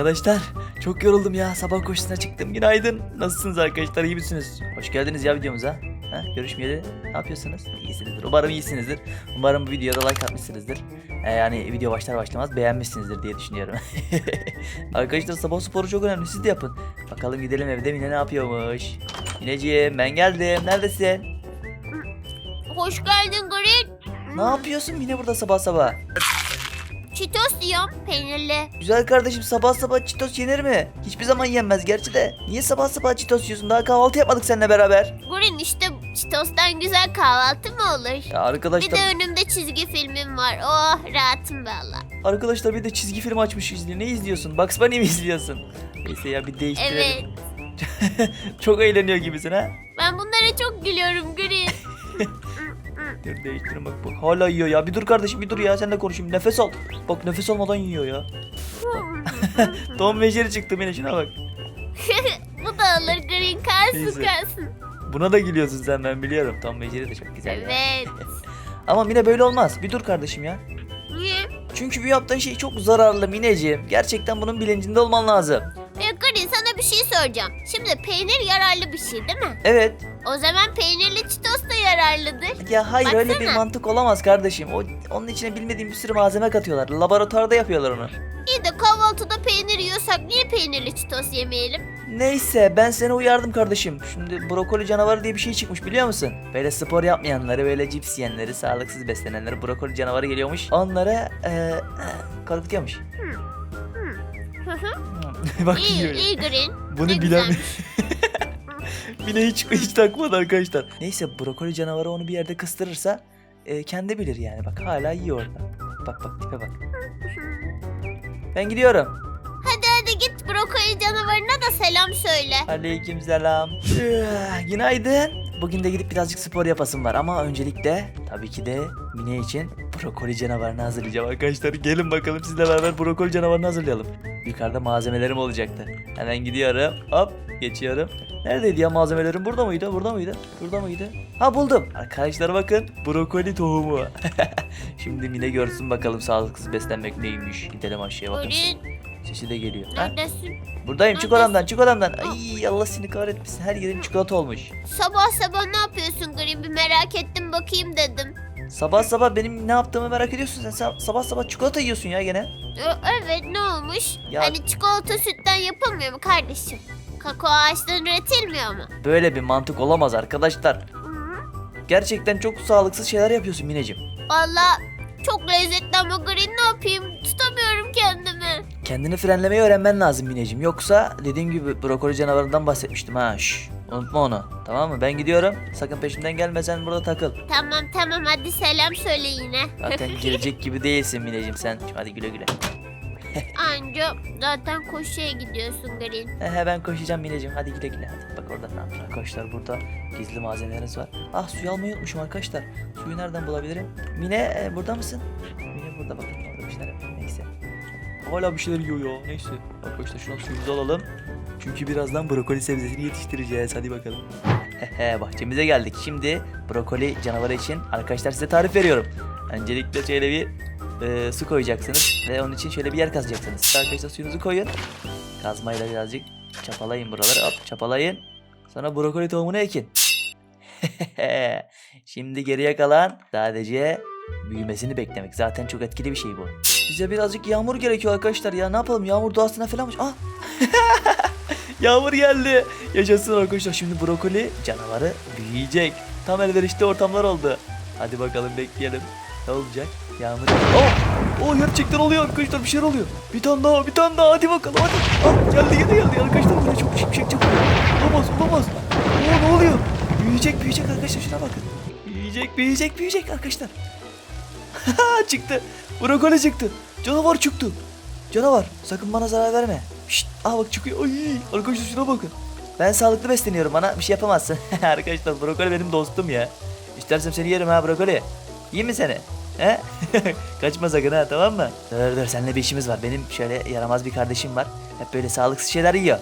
Arkadaşlar çok yoruldum ya. Sabah koşusuna çıktım. Günaydın. Nasılsınız arkadaşlar? İyi misiniz? Hoş geldiniz ya videomuza. Ha, görüşmeyeli ne yapıyorsunuz? İyisinizdir. Umarım iyisinizdir. Umarım bu videoda like atmışsınızdır. Ee, yani video başlar başlamaz beğenmişsinizdir diye düşünüyorum. arkadaşlar sabah sporu çok önemli. Siz de yapın. Bakalım gidelim evde Mine ne yapıyormuş. Mineciğim ben geldim. Neredesin? Hoş geldin Green. Ne yapıyorsun Mine burada sabah sabah? Çitos yiyorum peynirli. Güzel kardeşim sabah sabah çitos yenir mi? Hiçbir zaman yenmez gerçi de. Niye sabah sabah çitos yiyorsun? Daha kahvaltı yapmadık seninle beraber. Green işte Çitos'tan güzel kahvaltı mı olur? Ya Bir arkadaşlar de önümde çizgi filmim var. Oh rahatım valla. arkadaşlar bir de çizgi film açmış izliyor. Ne izliyorsun? Bugs Bunny mi izliyorsun? Neyse ya bir değiştirelim. Evet. Çok eğleniyor gibisin ha. Ben bunlara çok gülüyorum Green. Değiştirin bak bak. Hala yiyor ya. Bir dur kardeşim bir dur ya. Sen de konuşayım. Nefes al. Bak nefes almadan yiyor ya. Tom ve Jerry çıktı beni şuna bak. Bu da olur Green kalsın Neyse. kalsın. Buna da gülüyorsun sen ben biliyorum. Tom ve Jerry de çok güzel. ya. Evet. Ama Mine böyle olmaz. Bir dur kardeşim ya. Niye? Çünkü bu yaptığın şey çok zararlı Mineciğim. Gerçekten bunun bilincinde olman lazım. Green sana bir şey soracağım. Şimdi peynir yararlı bir şey değil mi? Evet. O zaman peynirli Çitos da yararlıdır. Ya hayır öyle bir Baksana. mantık olamaz kardeşim. O onun içine bilmediğim bir sürü malzeme katıyorlar. Laboratuvarda yapıyorlar onu. İyi de kahvaltıda peynir yiyorsak niye peynirli Çitos yemeyelim? Neyse ben seni uyardım kardeşim. Şimdi brokoli canavarı diye bir şey çıkmış biliyor musun? Böyle spor yapmayanları, böyle cips yiyenleri, sağlıksız beslenenleri brokoli canavarı geliyormuş. Onları eee korkutuyormuş. Hı hı. Bak iyi, yiyor. iyi Green. Bunu Ne bilen güzelmiş. Bile hiç hiç takmadı arkadaşlar. Neyse brokoli canavarı onu bir yerde kıstırırsa e, kendi bilir yani. Bak hala yiyor orada. Bak bak tipe bak. Ben gidiyorum. Hadi hadi git brokoli canavarına da selam söyle. Aleyküm selam. Günaydın. Bugün de gidip birazcık spor yapasım var ama öncelikle tabii ki de Mine için brokoli canavarını hazırlayacağım arkadaşlar. Gelin bakalım sizle beraber brokoli canavarını hazırlayalım. Yukarıda malzemelerim olacaktı. Hemen gidiyorum. Hop geçiyorum. Neredeydi ya malzemelerim? Burada mıydı? Burada mıydı? Burada mıydı? Ha buldum. Arkadaşlar bakın. Brokoli tohumu. Şimdi Mine görsün bakalım sağlıksız beslenmek neymiş. Gidelim aşağıya bakın. Sesi de geliyor. Ha? neredesin? Buradayım çık Neredesin? odamdan çık odamdan. Ay Allah seni kahretmesin her yerin çikolata olmuş. Sabah sabah ne yapıyorsun Green bir merak ettim bakayım dedim. Sabah sabah benim ne yaptığımı merak ediyorsun sen. Sa- sabah sabah çikolata yiyorsun ya gene. Ö- Evet ne olmuş? Ya- Hani çikolata sütten yapılmıyor mu kardeşim? Kakao ağaçtan üretilmiyor mu? Böyle bir mantık olamaz arkadaşlar. Hı. Gerçekten çok sağlıksız şeyler yapıyorsun Mineciğim. Valla çok lezzetli ama Green ne yapayım? Tutamıyorum kendimi. Kendini frenlemeyi öğrenmen lazım Mineciğim. Yoksa dediğim gibi brokoli canavarından bahsetmiştim ha. Şş, unutma onu. Tamam mı? Ben gidiyorum. Sakın peşimden gelme sen burada takıl. Tamam tamam hadi selam söyle yine. Zaten gelecek gibi değilsin Mineciğim sen. Hadi güle güle. Anca zaten koşuya gidiyorsun Green. He ben koşacağım Mineciğim. Hadi güle güle. Hadi bak orada ne yapıyor arkadaşlar burada gizli malzemeleriniz var. Ah suyu almayı unutmuşum arkadaşlar. Suyu nereden bulabilirim? Mine e, burada mısın? Mine burada bakın orada bir şeyler yapıyor. Neyse. Hala bir şeyler yiyor ya. Neyse. Arkadaşlar şuna suyumuzu alalım. Çünkü birazdan brokoli sebzesini yetiştireceğiz. Hadi bakalım. Bahçemize geldik. Şimdi brokoli canavarı için arkadaşlar size tarif veriyorum. Öncelikle şöyle bir e, su koyacaksınız ve onun için şöyle bir yer kazacaksınız. Arkadaşlar suyunuzu koyun. Kazmayla birazcık çapalayın buraları. Hop çapalayın. Sonra brokoli tohumunu ekin. Şimdi geriye kalan sadece büyümesini beklemek. Zaten çok etkili bir şey bu. Bize birazcık yağmur gerekiyor arkadaşlar ya. Ne yapalım? Yağmur doğasına falanmış. Ah! yağmur geldi. Yaşasın arkadaşlar. Şimdi brokoli canavarı büyüyecek. Tam elverişli ortamlar oldu. Hadi bakalım bekleyelim. Ne olacak? Yağmur. Oh! Oh gerçekten oluyor arkadaşlar bir şeyler oluyor. Bir tane daha bir tane daha hadi bakalım hadi. Ah geldi geldi geldi arkadaşlar buraya çok şimşek çakıyor. Olamaz olamaz. Oo ne oluyor? Büyüyecek büyüyecek arkadaşlar şuna bakın. Büyüyecek büyüyecek büyüyecek arkadaşlar. çıktı. Brokoli çıktı. Canavar çıktı. Canavar sakın bana zarar verme. Şşt aa bak çıkıyor. Ay arkadaşlar şuna bakın. Ben sağlıklı besleniyorum bana bir şey yapamazsın. arkadaşlar brokoli benim dostum ya. İstersem seni yerim ha brokoli. Yiyeyim mi seni? He? Kaçma sakın ha tamam mı? Dur dur seninle bir işimiz var. Benim şöyle yaramaz bir kardeşim var. Hep böyle sağlıksız şeyler yiyor.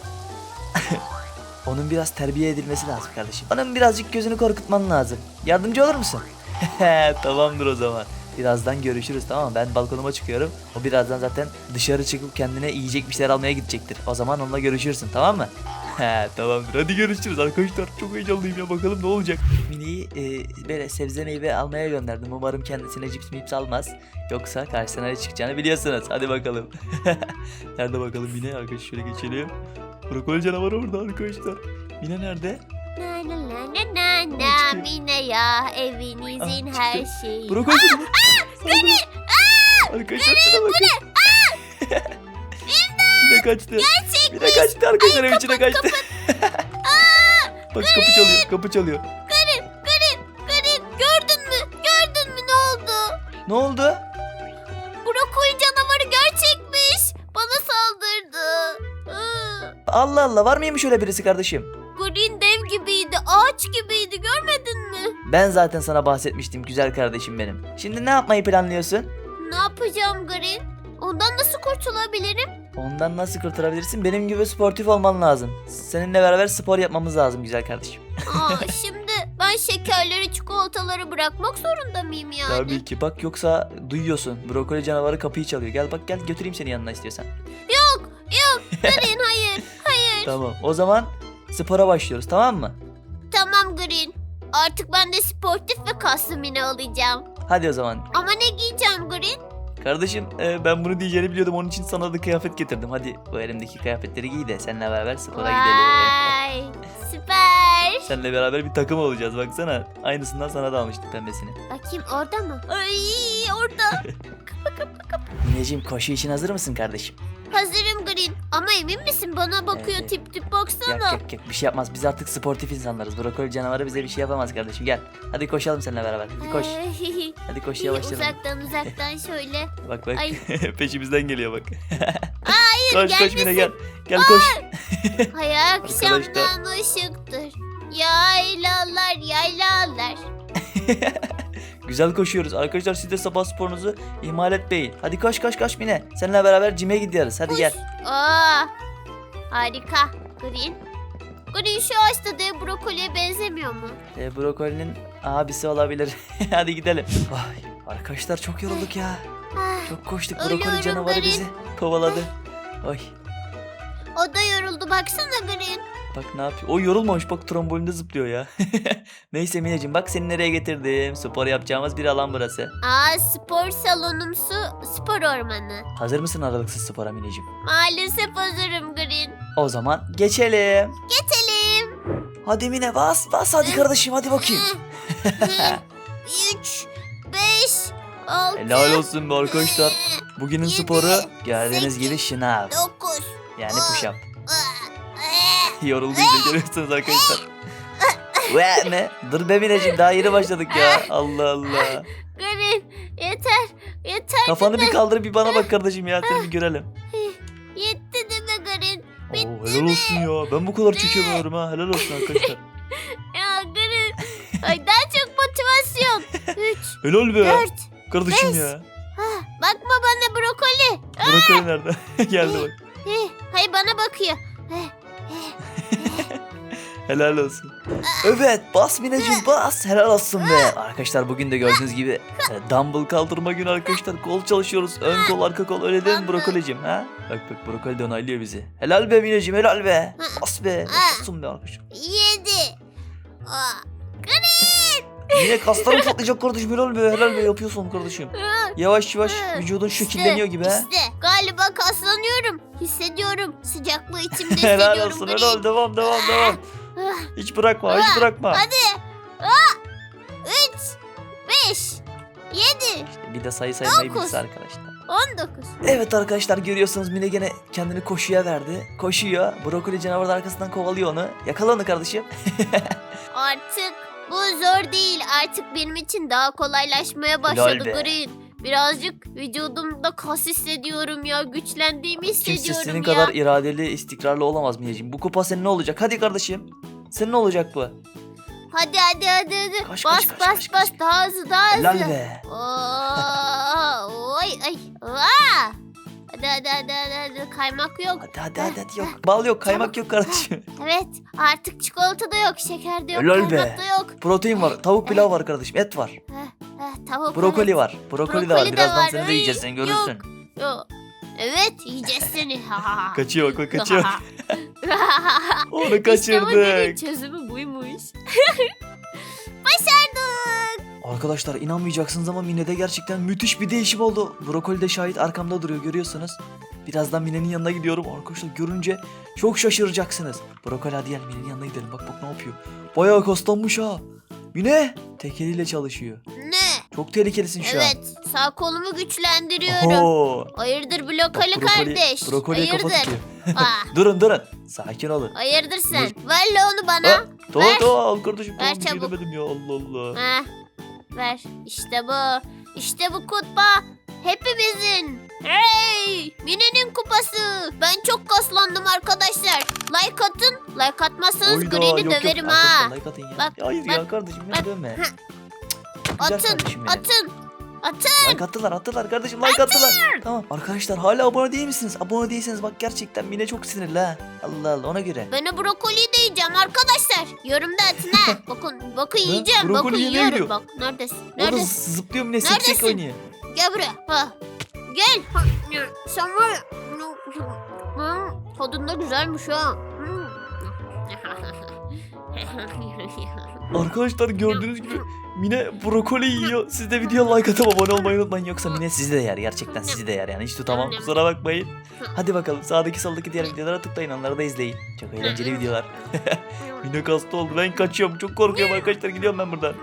Onun biraz terbiye edilmesi lazım kardeşim. Onun birazcık gözünü korkutman lazım. Yardımcı olur musun? Tamamdır o zaman. Birazdan görüşürüz tamam mı? Ben balkonuma çıkıyorum. O birazdan zaten dışarı çıkıp kendine yiyecek bir şeyler almaya gidecektir. O zaman onunla görüşürsün tamam mı? He tamamdır hadi görüşürüz arkadaşlar. Çok heyecanlıyım ya bakalım ne olacak. Mini'yi e, böyle sebze meyve almaya gönderdim. Umarım kendisine cips mips almaz. Yoksa karşısına ne çıkacağını biliyorsunuz. Hadi bakalım. nerede bakalım Mine? Arkadaşlar şöyle geçelim. Brokoli canavarı orada arkadaşlar. Mine nerede? Na na na na na na Mine ya evinizin Ah, her çıktı. şeyi. Brokoli canavarı. Saldırın. Arkadaşlar şuna bakın. Mine. Mine kaçtı arkadaşlar evin içine kaçtı. Bak kapı çalıyor kapı çalıyor. Garip garip garip gördün mü? Gördün mü ne oldu? Ne oldu? Brokoli canavarı gerçekmiş. Bana saldırdı. Iı. Allah Allah var mıymış öyle birisi kardeşim? Green dev gibiydi, ağaç gibiydi görmedin mi? Ben zaten sana bahsetmiştim güzel kardeşim benim. Şimdi ne yapmayı planlıyorsun? Ne yapacağım Green? Ondan nasıl kurtulabilirim? Ondan nasıl kurtarabilirsin? Benim gibi sportif olman lazım. Seninle beraber spor yapmamız lazım güzel kardeşim. Aa, şimdi ben şekerleri, çikolataları bırakmak zorunda mıyım yani? Tabii ki bak yoksa duyuyorsun. Brokoli canavarı kapıyı çalıyor. Gel bak gel götüreyim seni yanına istiyorsan. Yok, yok Green hayır, hayır. Tamam o zaman spora başlıyoruz tamam mı? Tamam Green. Artık ben de sportif ve kaslı mini olacağım. Hadi o zaman. Ama ne giyeceğim Green? Kardeşim e, ben bunu diyeceğini biliyordum onun için sana da kıyafet getirdim. Hadi bu elimdeki kıyafetleri giy de seninle beraber spora gidelim. Vay, süper. Seninle beraber bir takım olacağız baksana. Aynısından sana da almıştık pembesini. Bakayım orada mı? Ay orada. Mineciğim koşu için hazır mısın kardeşim? Hazırım Green. Ama emin misin? Bana bakıyor Evet. tip tip Yok baksana. yok yok bir şey yapmaz. Biz artık sportif insanlarız. Brokoli canavarı bize bir şey yapamaz kardeşim. Gel. Hadi koşalım seninle beraber. Hadi koş. Ay, Hadi koşuya başlayalım. uzaktan uzaktan şöyle. Bak bak. Ay. Peşimizden geliyor bak. Hayır koş koş gelmesin. Mine gel. Gel koş. Hay akşamdan ışıktır. Yaylalar yaylalar. Güzel koşuyoruz. Arkadaşlar siz de sabah sporunuzu ihmal etmeyin. Hadi koş koş koş Mine. Seninle beraber cime gidiyoruz. Hadi gel. Aa, harika. Green. Green şu ağaçta dev brokoliye benzemiyor mu? Ee, brokolinin abisi olabilir. Hadi gidelim. Ay, arkadaşlar çok yorulduk ya. Ah, Çok koştuk. Ölüyorum Brokoli canavarı bizi kovaladı. Ay o da yoruldu baksana Green. Bak ne yapıyor. O yorulmamış bak trombolinde zıplıyor ya. Neyse Mineciğim bak seni nereye getirdim. Spor yapacağımız bir alan burası. Aa spor salonumsu spor ormanı. Hazır mısın aralıksız spora Mineciğim? Maalesef hazırım Green. O zaman geçelim. Geçelim. Hadi Mine bas bas hadi kardeşim hadi bakayım. Üç, beş, altı, Helal olsun be arkadaşlar. Bugünün sporu gördüğünüz gibi şınav. dokuz. Yani push up. Ah, Yoruldu iyice görüyorsunuz arkadaşlar. Ve ne? Dur be Mineciğim daha yeni başladık ya. Allah Allah. Green yeter yeter Kafanı bir kaldır bir bana bak kardeşim ya seni bir görelim. yetti değil mi Green? Oo, helal olsun ya. Ben bu kadar çekemiyorum ha. Helal olsun arkadaşlar. Ya Green. Ay daha çok motivasyon. Üç, Helal be. dört. Kardeşim beş. ya. Ah, bakma bana brokoli. Brokoli nerede? Geldi bak. Hey, hay bana bakıyor. Eh, Helal olsun. Evet bas Mineciğim bas. Helal olsun be. Arkadaşlar bugün de gördüğünüz gibi e, dumbbell kaldırma günü arkadaşlar. Kol çalışıyoruz. Ön kol arka kol öyle değil mi brokolicim ha? Bak bak brokoli de onaylıyor bizi. Helal be Mineciğim helal be. Bas be. Olsun be arkadaşlar. Yedi. Ah, Yine kaslarım patlayacak kardeşim helal be helal be yapıyorsun kardeşim. Yavaş yavaş vücudun şekilleniyor gibi ha. İşte galiba kaslanıyorum. Hissediyorum. Sıcaklığı içimde helal hissediyorum. olsun Green. helal devam devam devam. Hiç bırakma hiç bırakma. Hadi. Ah, üç, beş, yedi, Bir de sayı saymayı Dokuz. bilse arkadaşlar. on dokuz. Evet arkadaşlar görüyorsunuz Mine gene kendini koşuya verdi. Koşuyor. Brokoli canavar da arkasından kovalıyor onu. Yakala onu kardeşim. Artık bu zor değil. Artık benim için daha kolaylaşmaya başladı be. Green. Birazcık vücudumda kas hissediyorum ya. Güçlendiğimi Kimse hissediyorum senin ya. kadar iradeli, istikrarlı olamaz Mineciğim. Bu kupa senin ne olacak? Hadi kardeşim. Senin ne olacak bu? Hadi hadi hadi hadi. Koş, bas koş, koş, bas koş, bas koş. daha hızlı daha hızlı. Helal be. Oo, oy ay. Aa! Hadi hadi hadi hadi, hadi. kaymak yok. Hadi hadi hadi, hadi yok. Bal yok, kaymak yok kardeşim. Evet artık çikolata da yok, şeker de yok, Helal be. da yok. Protein var, tavuk pilav var kardeşim, et var. Heh, Eh, tavuk Brokoli var. Brokoli, de var. Brokoli de Birazdan var. seni de yiyeceğiz sen görürsün. yok. Yo. Evet yiyeceğiz seni. Kaçıyor bak kaçıyor. Onu İşte bu kaçırdık. derin çözümü buymuş. Başardık. Arkadaşlar inanmayacaksınız ama Mine'de gerçekten müthiş bir değişim oldu. Brokoli de şahit arkamda duruyor görüyorsunuz. Birazdan Mine'nin yanına gidiyorum. Arkadaşlar görünce çok şaşıracaksınız. Brokoli hadi gel Mine'nin yanına gidelim. Bak bak ne yapıyor. Bayağı kaslanmış ha. Mine tek eliyle çalışıyor. Çok tehlikelisin şu an. Evet sağ kolumu güçlendiriyorum. Oho. Hayırdır Bak, blokali brokoli- kardeş. Brokoliye kafa Hayırdır. tutuyor. Ah, Durun durun. Sakin olun. hayırdır sen. Ver la onu bana. Ha, tamam ver. tamam al kardeşim. Tamam çabuk. giremedim ya Allah Allah. Heh, ver. İşte bu. İşte bu kupa. Hepimizin. Hey! Mine'nin kupası. Ben çok kaslandım arkadaşlar. Like atın. Like atmazsanız Oyda, Green'i yok, yok. döverim Arkadaşlar ha. like atın ya. Bak, Hayır bak, ya kardeşim beni bak. dövme. Güzel Atın. kardeşim benim. Atın. Atın. Like attılar attılar kardeşim like attılar. Tamam arkadaşlar hala abone değil misiniz? Abone değilseniz bak gerçekten Mine çok sinirli ha. Allah Allah ona göre. Ben o brokoliyi de yiyeceğim arkadaşlar. Yorumda atın ha. Bakın bakın yiyeceğim. Brokoli bakın yiyorum. gidiyor. Bak neredesin? Neredesin? zıplıyor Mine sek sek Neredesin? oynuyor. Gel buraya. Ha. Gel. Ha, Sen var ya. Hı, Tadın da güzelmiş ha. Arkadaşlar gördüğünüz gibi Mine brokoli yiyor. Siz de video like atıp abone olmayı unutmayın. Yoksa Mine sizi de yer. Gerçekten sizi de yer yani. Hiç tutamam. Kusura bakmayın. Hadi bakalım sağdaki soldaki diğer videolara tıklayın. Onları da izleyin. Çok eğlenceli videolar. Mine kasta oldu. Ben kaçıyorum. Çok korkuyorum arkadaşlar. Gidiyorum ben buradan.